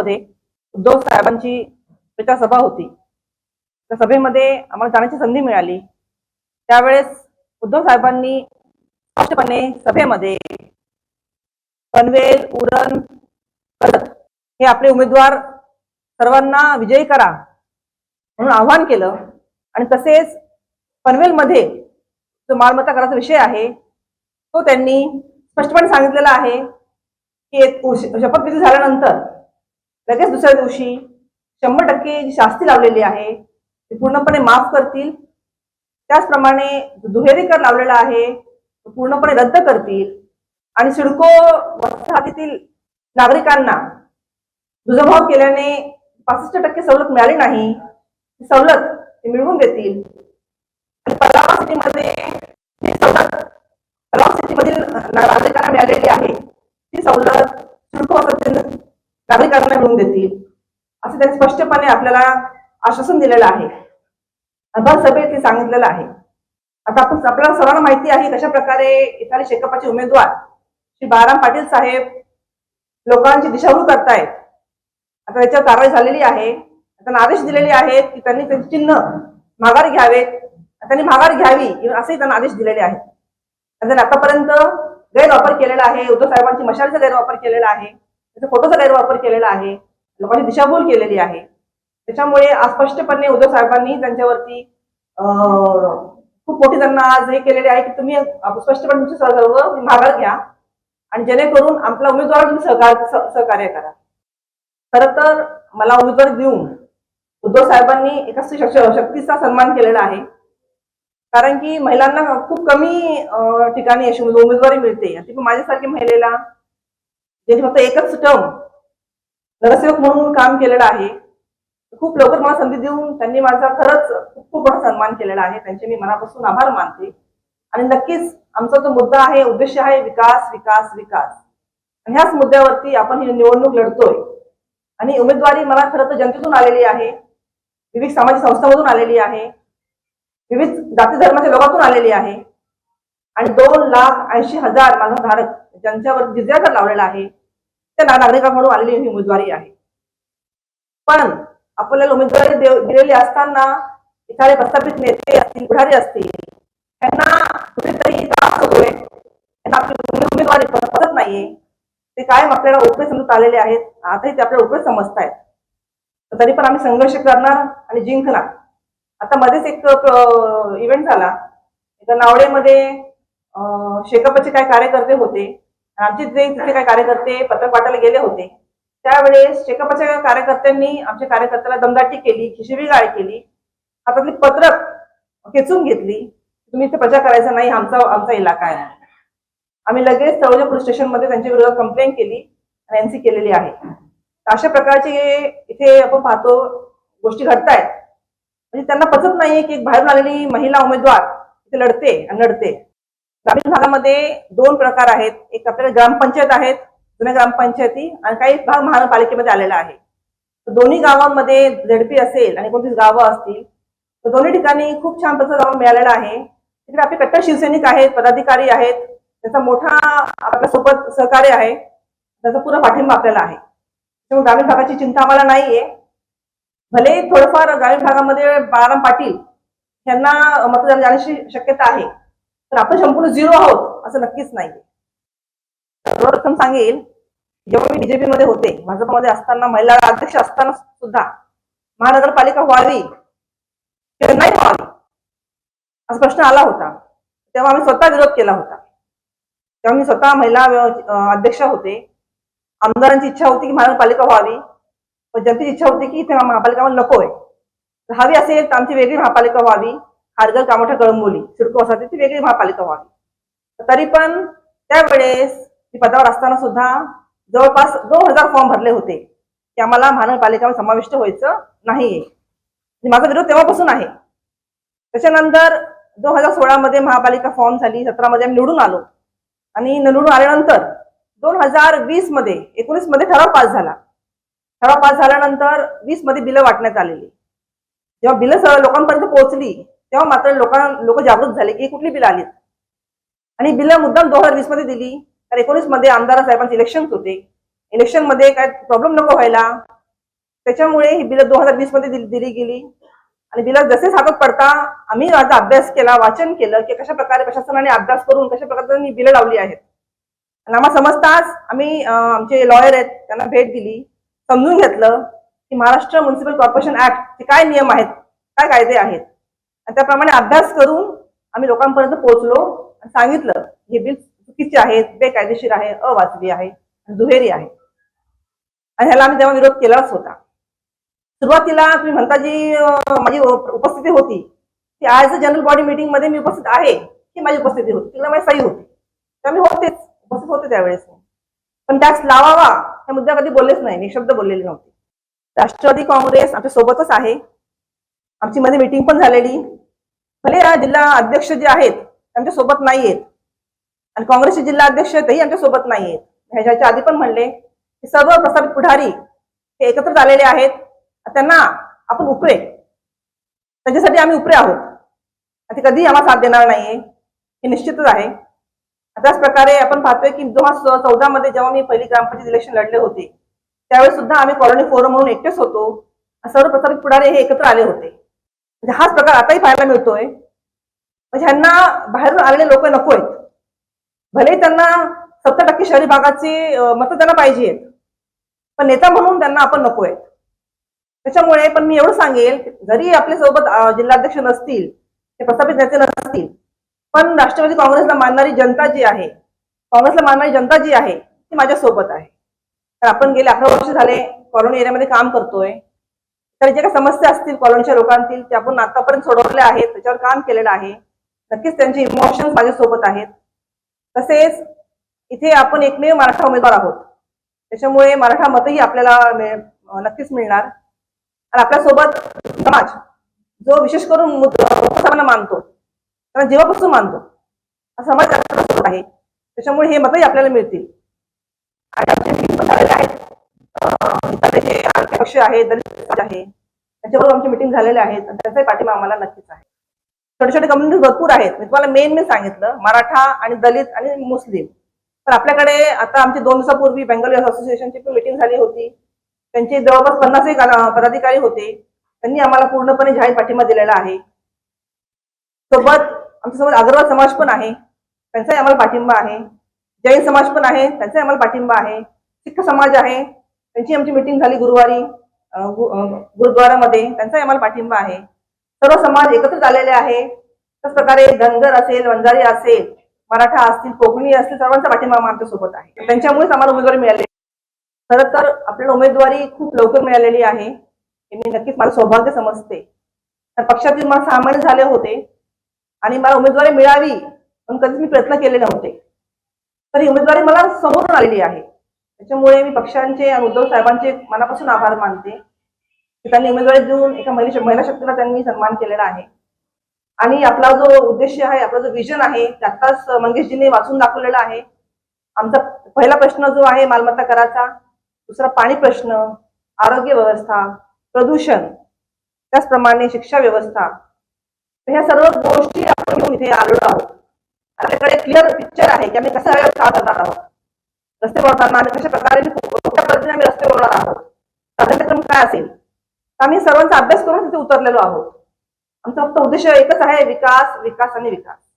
मध्ये उद्धव साहेबांची प्रचारसभा होती त्या सभेमध्ये आम्हाला जाण्याची संधी मिळाली. त्यावेळेस उद्धव साहेबांनी स्पष्टपणे सभेमध्ये पनवेल उरण कर्जत हे आपले उमेदवार सर्वांना विजयी करा म्हणून आव्हान केलं. आणि तसेच पनवेलमध्ये जो मालमत्ता कराचा विषय आहे तो त्यांनी स्पष्टपणे सांगितलेला आहे की एक शपथविधी झाल्यानंतर लगेच दुसऱ्या दिवशी शंभर टक्के जी शास्ती लावलेली आहे ती पूर्णपणे माफ करतील. त्याचप्रमाणे जो दुहेरी कर लावलेला आहे तो पूर्णपणे रद्द करतील. आणि सिडको वसाहतीतील नागरिकांना दुजाभाव केल्याने पासष्ट टक्के सवलत मिळाली नाही ती सवलत ते मिळवून देतील. सिटीमध्ये सवलत सिटीमधील नागरिकांना मिळालेली आहे ती सवलत सिडको वसाहतीतील नागरिकांना मिळवून देतील. असं त्यांनी स्पष्टपणे आपल्याला आश्वासन दिलेलं आहे. अभर सभेत सांगितलेलं आहे. आता आपण आपल्याला सर्वांना माहिती आहे कशा प्रकारे इथाली शेकापाचे उमेदवार श्री बाराम पाटील साहेब लोकांची दिशाभूल करतायत. आता त्याच्यावर कारवाई झालेली आहे. त्यांना आदेश दिलेले आहेत की त्यांनी त्यांचे चिन्ह माघार घ्यावेत. त्यांनी माघार घ्यावी असेही त्यांना आदेश दिलेले आहेत. त्यांनी आतापर्यंत गैरवापर केलेला आहे. उद्धव साहेबांची मशालीचा गैरवापर केलेला आहे. त्याच्या फोटोचा गैरवापर केलेला आहे. लोकांची दिशाभूल केलेली आहे. त्याच्यामुळे अस्पष्टपणे उद्धव साहेबांनी त्यांच्यावरती खूप मोठी त्यांना आज हे केलेले आहे की तुम्ही स्पष्टपणे तुमचे सर्व माघार घ्या आणि जेणेकरून आपला उमेदवार तुम्ही सहकार सहकार्य करा. खर तर मला उमेदवारी देऊन उद्धव साहेबांनी एका शक्तीचा सन्मान केलेला आहे. कारण की महिलांना खूप कमी ठिकाणी अशी उमेदवारी मिळते. ती पण माझ्यासारखी महिलेला ज्यांनी फक्त एकच टर्म नगरसेवक म्हणून काम केलेलं आहे. खूप लवकर मला संधी देऊन त्यांनी माझा खरंच खूप खूप मोठा सन्मान केलेला आहे. त्यांचे मी मनापासून आभार मानते. आणि नक्कीच आमचा जो मुद्दा आहे उद्देश आहे विकास विकास विकास. आणि ह्याच मुद्द्यावरती आपण ही निवडणूक लढतोय. आणि उमेदवारी मला खरं तर जनतेतून आलेली आहे. विविध सामाजिक संस्थांमधून आलेली आहे. विविध जाती धर्माच्या लोकांतून आलेली आहे. आणि दोन लाख ऐंशी हजार माझा धारक ज्यांच्यावर जिल्हा कर लावलेला आहे. त्या नागरिकांकडून आलेली ही उमेदवारी आहे. पण आपल्याला उमेदवारी दिलेली असताना एखादे प्रस्थापित नेते असतील पुढारी असतील त्यांना कुठेतरी त्रास होतोय. त्यांना आपली उमेदवारी पसरत नाहीये. ते कायम आपल्याला उपयोग समजत आलेले आहेत. आताही ते आपल्याला उपयोग समजतायत. तर तरी पण आम्ही संघर्ष करणार आणि जिंकणार. आता मध्येच एक इव्हेंट झाला. नावडेमध्ये अं, शेकापचे काय कार्यकर्ते होते. आमचे जे तिथे काय कार्यकर्ते पत्रक वाटायला गेले होते त्यावेळेस शेकापच्या कार्यकर्त्यांनी आमच्या कार्यकर्त्याला दमदाटी केली खिशिवीगाळ केली हातातली पत्रक खेचून घेतली तुम्ही इथे प्रचार करायचा नाही आमचा आमचा इलाका आहे. आम्ही लगेच तळोजा पोलीस स्टेशनमध्ये त्यांच्या विरोधात कंप्लेंट केली आणि एनसी केलेली आहे. अशा प्रकारचे इथे आपण पाहतो गोष्टी घडतायत. म्हणजे त्यांना पचत नाहीये की एक बाहेरून आलेली महिला उमेदवार इथे लढते आणि लढते. ग्रामीण भागामध्ये दोन प्रकार आहेत. एक आपल्याला ग्रामपंचायत आहेत जुन्या ग्रामपंचायती आणि काही भाग महानगरपालिकेमध्ये आलेला आहे. तर दोन्ही गावांमध्ये झेडपी असेल आणि कोणतीच गावं असतील तर दोन्ही ठिकाणी खूप छान प्रतिसाद मिळालेला आहे. तिकडे आपले कट्टर शिवसैनिक आहेत पदाधिकारी आहेत त्याचा मोठा आपल्यासोबत सहकार्य आहे. त्याचा पुरा पाठिंबा आपल्याला आहे. त्यामुळे ग्रामीण भागाची चिंता आम्हाला नाहीये. भले थोडंफार ग्रामीण भागामध्ये बाळाराम पाटील यांना मतदान जाण्याची शक्यता आहे तर आपण संपूर्ण झिरो आहोत असं नक्कीच नाही सर्वप्रथम सांगेल जेव्हा मी बीजेपी मध्ये होते भाजपमध्ये असताना महिला अध्यक्ष असताना सुद्धा महानगरपालिका व्हावी किंवा नाही व्हावी असा प्रश्न आला होता. तेव्हा आम्ही स्वतः विरोध केला होता. तेव्हा मी स्वतः महिला अध्यक्ष होते. आमदारांची इच्छा होती की महानगरपालिका व्हावी पण जनतेची इच्छा होती की इथे महापालिका नको आहे हवी असेल तर आमची वेगळी महापालिका व्हावी. खारघर कामोठा कळंबोली सिडको असा ती वेगळी महापालिका व्हावी तरी पण त्यावेळेस मी पदावर असताना सुद्धा जवळपास दोन हजार फॉर्म भरले होते की आम्हाला महानगरपालिका समाविष्ट व्हायचं नाहीये. माझा विरोध तेव्हापासून आहे. त्याच्यानंतर दोन हजार सोळामध्ये महापालिका फॉर्म झाली सतरामध्ये आम्ही निवडून आलो. आणि निवडून आल्यानंतर दोन हजार वीसमध्ये एकोणीसमध्ये ठराव पास झाला. ठराव पास झाल्यानंतर वीसमध्ये बिलं वाटण्यात आलेली. जेव्हा बिलं स- लोकांपर्यंत पोहोचली तेव्हा मात्र लोकांना लोक जागृत झाले की कुठली बिलं आलीत? आणि बिलं मुद्दाम दोन हजार वीसमध्ये दिली. तर एकोणीसमध्ये आमदार साहेबांचे इलेक्शन होते. इलेक्शनमध्ये काय प्रॉब्लेम नको व्हायला. त्याच्यामुळे ही बिलं दोन हजार वीसमध्ये दिली गेली. आणि बिलं जसे हातात पडता आम्ही माझा अभ्यास केला वाचन केलं की कशा प्रकारे प्रशासनाने अभ्यास करून कशा प्रकारे बिलं लावली आहेत. आणि आम्हाला समजताच आम्ही आमचे लॉयर आहेत त्यांना भेट दिली समजून घेतलं की महाराष्ट्र म्युन्सिपल कॉर्पोरेशन ऍक्ट चे काय नियम आहेत काय कायदे आहेत. आणि त्याप्रमाणे अभ्यास करून आम्ही लोकांपर्यंत पोहोचलो आणि सांगितलं हे बिल चुकीचे आहेत बेकायदेशीर आहे अवाजवी आहे आणि दुहेरी आहे. आणि ह्याला आम्ही तेव्हा विरोध केलाच होता. सुरुवातीला तुम्ही म्हणता जी माझी उपस्थिती होती ती आज जनरल बॉडी मीटिंगमध्ये मी उपस्थित आहे ही माझी उपस्थिती होती तिला माझी सही होती. तर होतेच उपस्थित होते त्यावेळेस पण टॅक्स लावावा ह्या मुद्दा कधी बोललेच नाही मी शब्द बोललेले नव्हते. राष्ट्रवादी काँग्रेस आमच्या सोबतच आहे. आमची मध्ये मीटिंग पण झालेली. भले या जिल्हा अध्यक्ष जे आहेत त्यांच्यासोबत नाही आहेत आणि काँग्रेसचे जिल्हा अध्यक्ष तेही आमच्यासोबत नाही आहेत ह्याच्या आधी पण म्हणले की सर्व प्रस्थापित पुढारी हे एकत्र आलेले आहेत. त्यांना आपण उपरे. त्यांच्यासाठी आम्ही उपरे आहोत. आणि ते कधीही आम्हाला साथ देणार नाहीये. हे निश्चितच आहे. त्याच प्रकारे आपण पाहतोय की दोन हजार चौदा मध्ये जेव्हा मी पहिली ग्रामपंचायत इलेक्शन लढले होते त्यावेळेस सुद्धा आम्ही कॉलनी फोरम म्हणून एकटेच होतो. सर्व प्रसारित पुढारी हे एकत्र आले होते. म्हणजे हाच प्रकार आताही पाहायला मिळतोय. म्हणजे ह्यांना बाहेरून आलेले लोक नको आहेत. भले त्यांना सत्तर टक्के शहरी भागाची मतं त्यांना पाहिजे आहेत पण नेता म्हणून त्यांना आपण नको आहेत. त्याच्यामुळे पण मी एवढं सांगेल जरी आपल्यासोबत जिल्हाध्यक्ष नसतील ते प्रस्थापित नेते नसतील पण राष्ट्रवादी काँग्रेसला मानणारी जनता जी आहे काँग्रेसला मानणारी जनता जी आहे ती माझ्या सोबत आहे. तर आपण गेले अकरा वर्ष झाले कॉलनी एरियामध्ये काम करतोय. तर जे काही समस्या असतील कॉलनीच्या लोकांतील ते आपण आतापर्यंत सोडवल्या आहेत त्याच्यावर काम केलेलं आहे. नक्कीच त्यांचे इमोशन्स माझ्यासोबत आहेत. तसेच इथे आपण एकमेव मराठा उमेदवार आहोत. त्याच्यामुळे मराठा मतही आपल्याला नक्कीच मिळणार. आणि आपल्यासोबत समाज जो विशेष करून लोकसभांना मानतो त्यांना जीवापासून मानतो हा समाज आपल्यासोबत आहे. त्याच्यामुळे हे मतही आपल्याला मिळतील. आणि पक्ष आहे दलित आहे. त्यांच्याबरोबर आमची मिटिंग झालेले आहेत त्यांचाही पाठिंबा आम्हाला नक्कीच आहे. छोटे छोटे कम्युनिटी भरपूर आहेत. मी तुम्हाला मेन मी सांगितलं. मराठा आणि दलित आणि मुस्लिम. तर आपल्याकडे आता आमची दोन दिवसापूर्वी बेंगल असोसिएशनची पण मिटिंग झाली होती. त्यांचे जवळपास पन्नासही पदाधिकारी होते. त्यांनी आम्हाला पूर्णपणे जाहीर पाठिंबा दिलेला आहे. सोबत आमच्यासोबत अग्रवाल समाज पण आहे. त्यांचाही आम्हाला पाठिंबा आहे. जैन समाज पण आहे. त्यांचाही आम्हाला पाठिंबा आहे. सिख समाज आहे. त्यांची आमची मिटिंग झाली गुरुवारी गुरुद्वारामध्ये. त्यांचाही आम्हाला पाठिंबा आहे. सर्व समाज एकत्रित आलेले आहे. त्याच प्रकारे धनगर असेल वंजारी असेल मराठा असतील कोकणी असतील सर्वांचा पाठिंबा आमच्यासोबत आहे. त्यांच्यामुळेच आम्हाला उमेदवारी मिळाली. खरं तर आपल्याला उमेदवारी खूप लवकर मिळालेली आहे. हे मी नक्कीच मला सौभाग्य समजते. तर पक्षातील मला सहा महिने झाले होते. आणि मला उमेदवारी मिळावी पण कधीच मी प्रयत्न केले नव्हते. तर ही उमेदवारी मला समोरून आलेली आहे. त्याच्यामुळे मी पक्षांचे उद्धव साहेबांचे मनापासून आभार मानते. की त्यांनी उमेदवारी देऊन एका महिला महिला शक्तीला त्यांनी सन्मान केलेला आहे. आणि आपला जो उद्देश आहे आपला जो विजन आहे ते मंगेशजींनी वाचून दाखवलेला आहे. आमचा पहिला प्रश्न जो आहे मालमत्ता कराचा. दुसरा पाणी प्रश्न आरोग्य व्यवस्था प्रदूषण त्याचप्रमाणे शिक्षा व्यवस्था. ह्या सर्व गोष्टी आपण घेऊन इथे आलेलो आहोत. आपल्याकडे क्लिअर पिक्चर आहे की आम्ही कसं काम करणार आहोत. रस्ते बनवताना आम्ही कशा प्रकारे कुठल्या पद्धतीने आम्ही रस्ते बनवणार आहोत. प्राधान्यक्रम काय असेल? तर आम्ही सर्वांचा अभ्यास करून तिथे उतरलेलो आहोत. आमचा फक्त उद्देश एकच आहे विकास विकास आणि विकास.